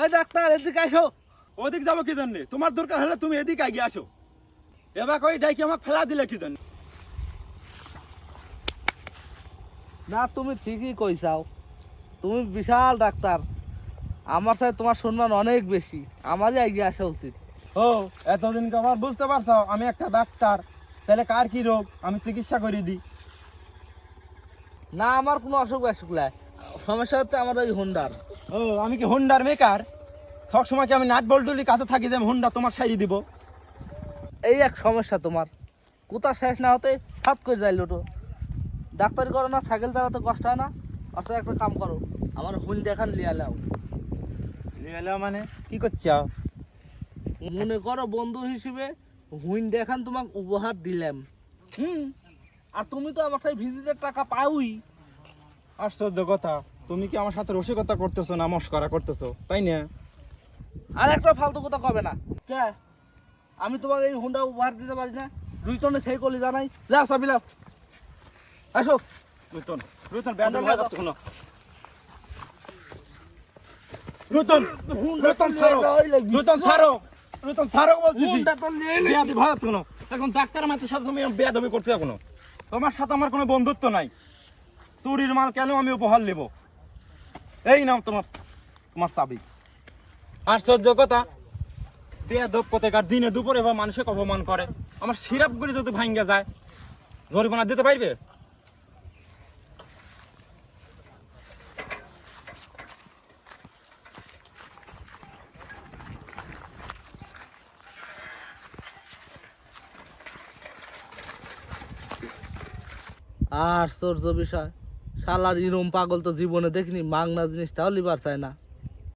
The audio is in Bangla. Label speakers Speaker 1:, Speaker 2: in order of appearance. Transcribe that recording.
Speaker 1: ওই ডাক্তার এদিকে আসো।
Speaker 2: ওদিক যাব কি তোমার দরকার হলে তুমি এদিকে এগিয়ে আসো। এবার কই ডাইকে আমাকে ফেলা দিলে কি
Speaker 1: না তুমি ঠিকই কইসাও তুমি বিশাল ডাক্তার। আমার সাথে তোমার সম্মান অনেক বেশি। আমারই এগিয়ে আসা উচিত।
Speaker 2: ও এতদিন আমার বুঝতে পারছ আমি একটা ডাক্তার। তাহলে কার কি রোগ? আমি চিকিৎসা করে দিই।
Speaker 1: না আমার কোনো অসুখ বিসুখ নাই। সমস্যা হচ্ছে আমার ওই হুন্ডার
Speaker 2: ও আমি কি হুন্ডার মেকার সব সময় কি আমি নাট বল্টুলি কাছে থাকি যে হুন্ডা তোমার সাইড দিব?
Speaker 1: এই এক সমস্যা তোমার। কোথা শেষ না হতে হাত করে যাই লোটো ডাক্তারি করো না সাইকেল চালাতে কষ্ট হয় না। অর্থাৎ একটা কাম করো আমার হুন দেখান লিয়া লাও
Speaker 2: নিয়ে মানে? কি করছ?
Speaker 1: মনে করো বন্ধু হিসেবে হুইন দেখান তোমাকে উপহার দিলাম। হুম? আর তুমি তো আমার ভিজিটের টাকা পাওই।
Speaker 2: আশ্চর্য কথা। তুমি কি আমার সাথে রসিকতা করতেছো না মস্করা করতেছো? তাই না?
Speaker 1: আর একটা ফালতু কথা কবে না? কে? আমি তোমাকে এই হুন্ডা উপহার দিতে পারি না। দুই টনে সেই করলি জানাই। যাও চাবি লাও আসো।
Speaker 2: ব্যান্ডেল হয়ে যাচ্ছে কোনো রুতন রুতন ছাড়ো। রুতন ছাড়ো। রুতন ছাড়ো বলতেছি। এখন ডাক্তার মাত্র সাথে তুমি বেয়াদবি করতে কোনো তোমার সাথে আমার কোনো বন্ধুত্ব নাই। চুরির মাল কেন আমি উপহার নেব? এই নাম তোমার তোমার চাবি। আশ্চর্য কথা, বেয়াদব দিনে দুপুরে বা মানুষকে অপমান করে। আমার সিরাপ করে যদি ভাঙ্গা যায়, জরিমানা দিতে পারবে?
Speaker 1: আশ্চর্য বিষয়। শালার ইরম পাগল তো জীবনে দেখিনি মাংনা জিনিস তাও লিবার চায় না।